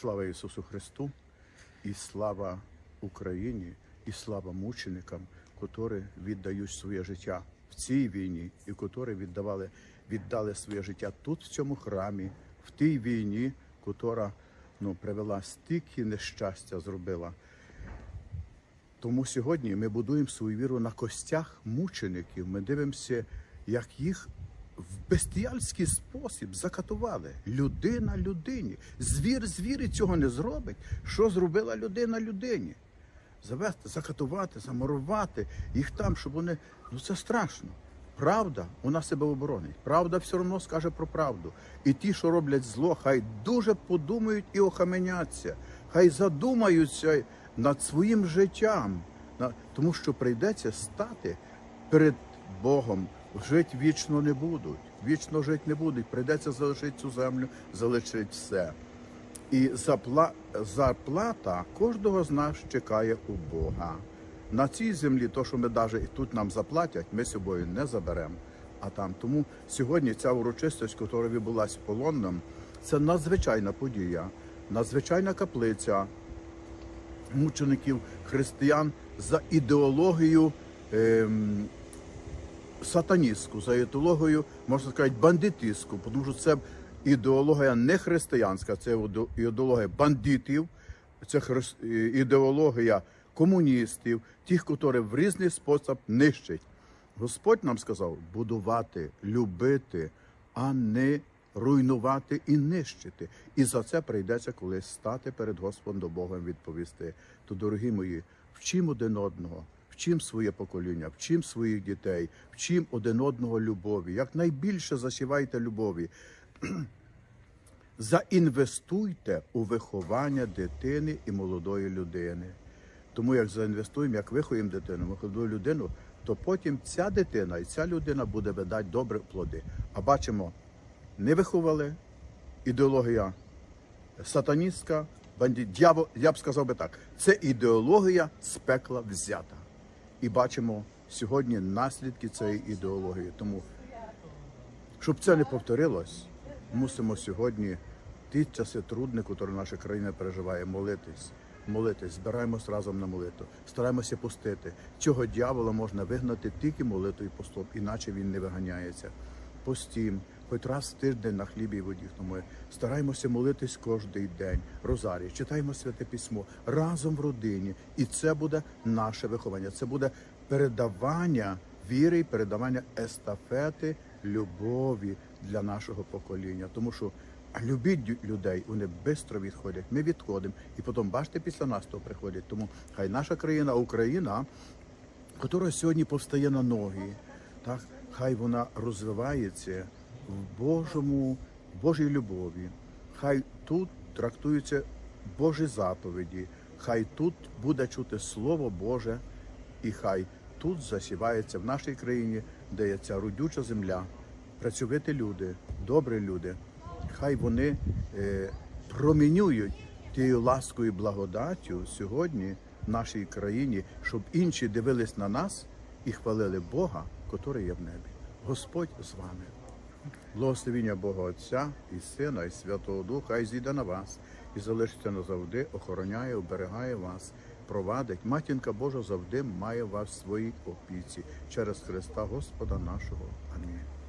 Слава Ісусу Христу і слава Україні, і слава мученикам, котрі віддають своє життя в цій війні, і котрі віддавали, віддали своє життя тут, в цьому храмі, в тій війні, котра ну, привела стільки нещастя, зробила. Тому сьогодні ми будуємо свою віру на костях мучеників. Ми дивимося, як їх в бестіальський спосіб закатували. Людина людині. Звір звірі цього не зробить. Що зробила людина людині? Завести, закатувати, замурувати їх там, щоб вони. Ну це страшно. Правда, вона себе оборонить. Правда все одно скаже про правду. І ті, що роблять зло, хай дуже подумають і охаменяться, хай задумаються над своїм життям, тому що прийдеться стати перед Богом. Жити вічно не будуть, вічно жити не будуть. Прийдеться залишити цю землю, залишити все. І запла... зарплата кожного з нас чекає у Бога. На цій землі, то, що ми навіть тут нам заплатять, ми собою не заберемо. А там тому сьогодні ця урочистість, яка відбулася полонним, це надзвичайна подія, надзвичайна каплиця мучеників християн за ідеологію ем, сатаністську, за ідеологію, можна сказати, бандитистську, тому що це ідеологія не християнська, це ідеологія бандитів, це ідеологія комуністів, тих, які в різний спосіб нищать. Господь нам сказав будувати, любити, а не руйнувати і нищити. І за це прийдеться колись стати перед Господом Богом відповісти. То, дорогі мої, вчим один одного, вчим своє покоління, вчим своїх дітей, вчим один одного любові. Якнайбільше засівайте любові. Заінвестуйте у виховання дитини і молодої людини. Тому як заінвестуємо, як виховуємо дитину, молоду людину, то потім ця дитина і ця людина буде видати добрі плоди. А бачимо, не виховали ідеологія сатаністська, бандит, дьявол, я б сказав би так, це ідеологія з пекла взята. І бачимо сьогодні наслідки цієї ідеології. Тому щоб це не повторилось, мусимо сьогодні ті часи трудні, які наша країна переживає, молитись. Молитись, збираємось разом на молитву, стараємося пустити. Цього дьявола можна вигнати тільки молитвою постом, іначе він не виганяється. Постім, хоч раз в тиждень на хлібі і воді. Тому стараємося молитись кожен день. Розарій, читаємо святе письмо разом в родині. І це буде наше виховання. Це буде передавання віри і передавання естафети любові для нашого покоління. Тому що любіть людей, вони швидко відходять. Ми відходимо, і потім бачите, після нас то приходять. Тому хай наша країна, Україна, яка сьогодні повстає на ноги, так хай вона розвивається в Божому, в Божій любові. Хай тут трактуються Божі заповіді, хай тут буде чути Слово Боже, і хай тут засівається в нашій країні, де є ця родюча земля, працьовиті люди, добрі люди. Хай вони е, промінюють тією ласкою і благодаттю сьогодні в нашій країні, щоб інші дивились на нас і хвалили Бога, котрий є в небі. Господь з вами. Благословіння Бога Отця і Сина, і Святого Духа, і зійде на вас, і залишиться назавжди, охороняє, оберігає вас, провадить. Матінка Божа завжди має вас в своїй опіці через Христа Господа нашого. Амінь.